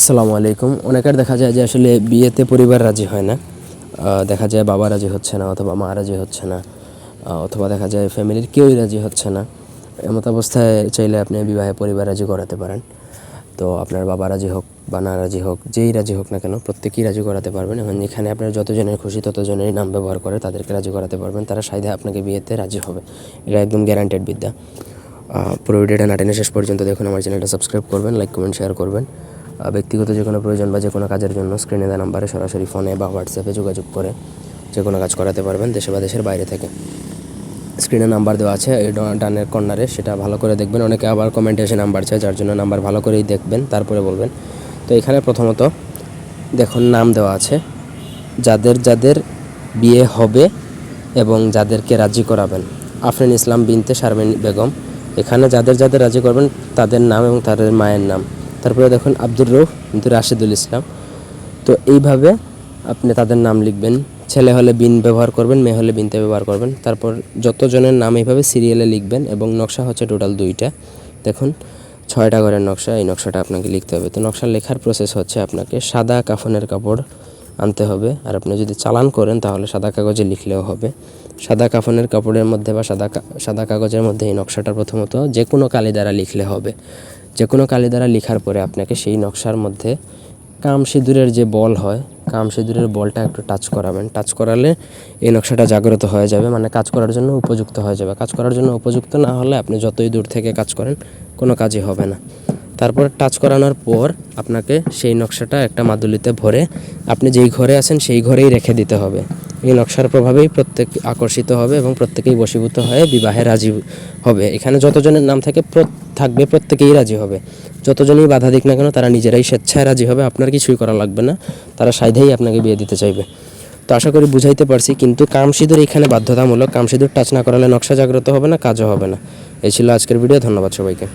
আসসালামু আলাইকুম। অনেকের দেখা যায় যে আসলে বিয়েতে পরিবার রাজি হয় না। দেখা যায় বাবা রাজি হচ্ছে না অথবা মা রাজি হচ্ছে না। অথবা দেখা যায় ফ্যামিলির কেউই রাজি হচ্ছে না। এমত অবস্থায় চাইলে আপনি বিবাহে পরিবার রাজি করাতে পারেন। তো আপনার বাবা রাজি হোক বা না রাজি হোক, যেই রাজি হোক না কেন, প্রত্যেকেই রাজি করাতে পারবেন। এবং এখানে আপনার যতজনের খুশি ততজনেরই নাম ব্যবহার করে তাদেরকে রাজি করাতে পারবেন। তারা সাইধে আপনাকে বিয়েতে রাজি হবে। এটা একদম গ্যারান্টেড বিদ্যা। পুরো ভিডিওটা না টেনে শেষ পর্যন্ত দেখুন। আমার চ্যানেলটা সাবস্ক্রাইব করবেন লাইক কমেন্ট শেয়ার করবেন। ব্যক্তিগত যে কোনো প্রয়োজন বা যে কোনো কাজের জন্য স্ক্রিনে দেওয়া নাম্বারে সরাসরি ফোনে বা হোয়াটসঅ্যাপে যোগাযোগ করে যে কোনো কাজ করাতে পারবেন দেশে বা দেশের বাইরে থেকে। স্ক্রিনে নাম্বার দেওয়া আছে, এই ডানের কর্নারে সেটা ভালো করে দেখবেন। অনেকে আবার কমেন্টে এসে নাম্বার চায়, যার জন্য নাম্বার ভালো করেই দেখবেন, তারপরে বলবেন। তো এখানে প্রথমত দেখুন, নাম দেওয়া আছে। যাদের যাদের বিয়ে হবে এবং যাদেরকে রাজি করাবেন। আফরিন ইসলাম বিনতে শারমিন বেগম। এখানে যাদের যাদের রাজি করবেন, তাদের নাম এবং তাদের মায়ের নাম। তারপরে দেখুন আব্দুর রৌফ কিন্তু রাশিদুল ইসলাম। তো এইভাবে আপনি তাদের নাম লিখবেন। ছেলে হলে বিন ব্যবহার করবেন, মেয়ে হলে বিনতে ব্যবহার করবেন। তারপর যতজনের নাম এইভাবে সিরিয়ালে লিখবেন এবং নকশা হচ্ছে টোটাল দুইটা। দেখুন, ছয়টা ঘরের নকশা, এই নকশাটা আপনাকে লিখতে হবে। তো নকশা লেখার প্রসেস হচ্ছে আপনাকে সাদা কাফনের কাপড় আনতে হবে। আর আপনি যদি চালান করেন তাহলে সাদা কাগজে লিখলেও হবে। সাদা কাফনের কাপড়ের মধ্যে বা সাদা সাদা কাগজের মধ্যে এই নকশাটা প্রথমত যে কোনো কালি দ্বারা লিখলে হবে। যে কোনো কালি দ্বারা লেখার পরে আপনাকে সেই নকশার মধ্যে কাম সিঁদুরের যে বল হয়, কাম সিঁদুরের বলটা একটু টাচ করাবেন। টাচ করালে এই নকশাটা জাগ্রত হয়ে যাবে মানে কাজ করার জন্য উপযুক্ত হয়ে যাবে। কাজ করার জন্য উপযুক্ত না হলে আপনি যতই দূর থেকে কাজ করেন, কোনো কাজই হবে না। তারপর টাচ করানোর পর আপনাকে সেই নকশাটা একটা মাদুলিতে ভরে আপনি যেই ঘরে আছেন সেই ঘরেই রেখে দিতে হবে। এই নকশার প্রভাবেই প্রত্যেক আকর্ষিত হবে এবং প্রত্যেকেই বশীভূত হয়ে বিবাহে রাজি হবে। এখানে যতজনের নাম থাকে থাকবে, প্রত্যেকেই রাজি হবে। যতজনই বাধা দিক না কেন, তারা নিজেরাই স্বেচ্ছায় রাজি হবে। আপনার কিছুই করা লাগবে না। তারা সাইধেই আপনাকে বিয়ে দিতে চাইবে। তো আশা করি বুঝাইতে পারছি, কিন্তু কাম সিঁদুর এখানে বাধ্যতামূলক। কাম সিঁদুর টাচ না করালে নকশা জাগ্রত হবে না, কাজও হবে না। এই ছিল আজকের ভিডিও। ধন্যবাদ সবাইকে।